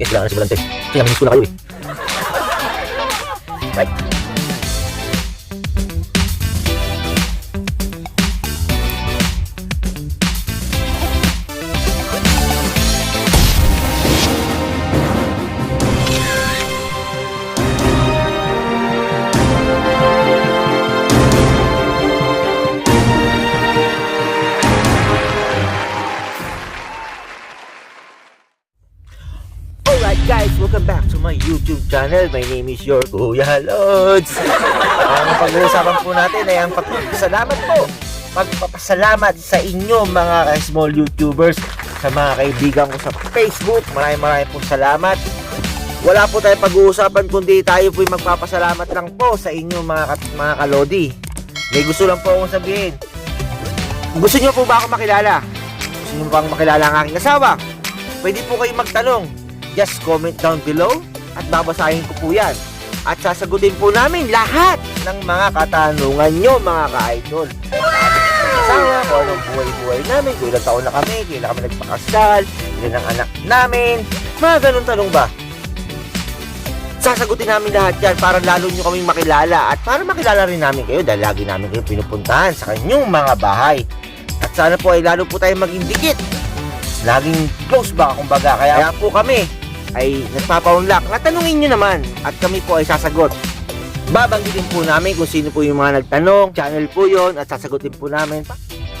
Yes, kailangan na si Volante. Kaya minis na kayo eh. Right. Welcome back to my YouTube channel. My name is your Kuya Lods. Ang pag-uusapan po natin ay ang pagpapasalamat po. Pagpapasalamat sa inyo mga small YouTubers, sa mga kaibigan ko sa Facebook. Maraming maraming po salamat. Wala po tayong pag-uusapan kundi tayo po magpapasalamat lang po sa inyo mga, kat- mga kalodi. May gusto lang po akong sabihin. Gusto niyo po ba ako makilala? Gusto niyo bang makilala ang aking asawa? Pwede po kayo magtanong just comment down below at babasahin ko po yan. At sasagutin po namin lahat ng mga katanungan nyo mga ka-idol. Asawa, kung anong buhay-buhay namin, kung ilang taon na kami, kailan kami nagpakasal, ilan ang anak namin, mga ganun tanong ba? Sasagutin namin lahat yan para lalo nyo kaming makilala at para makilala rin namin kayo dahil lagi namin kayo pinupuntahan sa kanyong mga bahay. At sana po ay lalo po tayo maging dikit laging close ba kumbaga kaya, kaya po kami ay nagpapaunlak na tanungin nyo naman at kami po ay sasagot. Babanggitin po namin kung sino po yung mga nagtanong channel po yon at sasagutin po namin.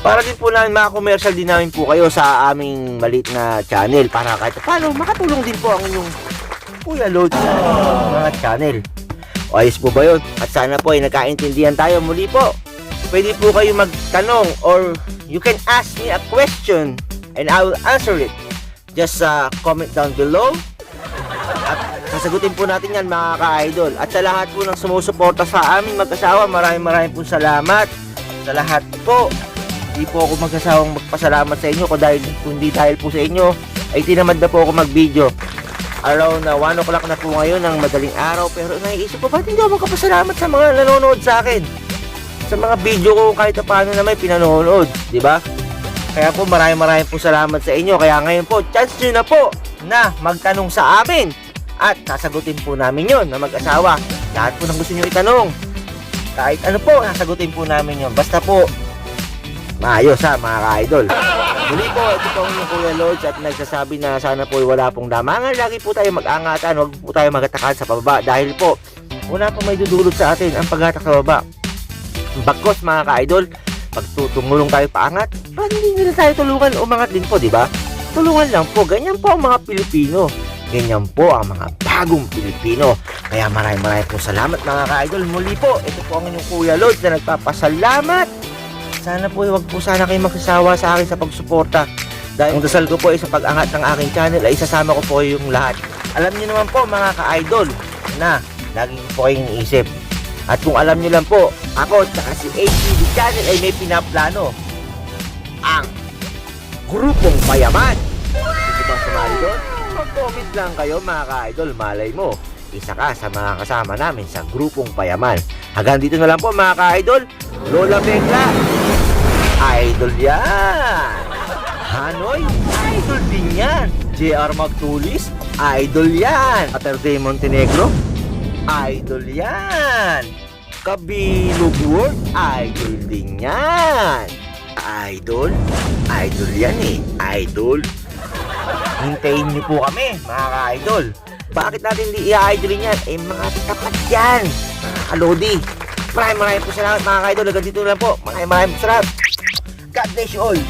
Para din po namin mga commercial din namin po kayo sa aming maliit na channel para kahit paano makatulong din po ang inyong Kuya Load sa mga channel. O ayos po ba yun? At sana po ay nagkaintindihan tayo muli po. Pwede po kayo magtanong or you can ask me a question and I will answer it. Just uh, comment down below. At sasagutin po natin yan mga ka-idol. At sa lahat po ng sumusuporta sa amin mag-asawa, maraming maraming po salamat. Sa lahat po, hindi po ako mag-asawang magpasalamat sa inyo kung dahil, kundi dahil po sa inyo, ay tinamad na po ako mag-video. Around na 1 o'clock na po ngayon ng madaling araw pero naiisip ko ba't hindi ako magkapasalamat sa mga nanonood sa akin sa mga video ko kahit paano na may pinanonood, di ba? Kaya po maraming maraming po salamat sa inyo. Kaya ngayon po, chance nyo na po na magtanong sa amin. At sasagutin po namin yon na mag-asawa. Lahat po ng gusto nyo itanong. Kahit ano po, sasagutin po namin yon Basta po, maayos ha mga ka-idol. Muli po, ito po inyong Kuya Lodge at nagsasabi na sana po wala pong damangan. Lagi po tayo mag-angatan, huwag po tayo magatakan sa pababa. Dahil po, wala po may dudulot sa atin ang paghatak sa baba. Bagkos mga ka-idol, pag tumulong tayo paangat, bakit hindi nila tayo tulungan umangat din po, di ba? Tulungan lang po, ganyan po ang mga Pilipino. Ganyan po ang mga bagong Pilipino. Kaya maraming maraming po salamat mga ka-idol. Muli po, ito po ang inyong Kuya Lord na nagpapasalamat. Sana po, huwag po sana kayo magsasawa sa akin sa pagsuporta. Dahil ang dasal ko po ay sa pag-angat ng aking channel ay isasama ko po yung lahat. Alam niyo naman po mga ka-idol na lagi po kayong iniisip. At kung alam niyo lang po, ako at saka si ATV Channel ay may pinaplano ang grupong payaman. Gusto bang sumali doon? Mag-comment lang kayo mga ka-idol, malay mo. Isa ka sa mga kasama namin sa grupong payaman. Hanggang dito na lang po mga ka-idol. Lola Bengla, idol yan. Hanoy, idol din yan. JR Magtulis, idol yan. Saturday Montenegro, idol yan. Kabilog World, idol din yan. Idol? Idol yan eh. Idol. Hintayin niyo po kami, mga ka-idol. Bakit natin hindi i-idolin yan? Eh, mga tapat yan. Mga kalodi. Maraming maraming po salamat, mga ka-idol. Hanggang dito lang po. Maraming maraming po salamat. God bless you all.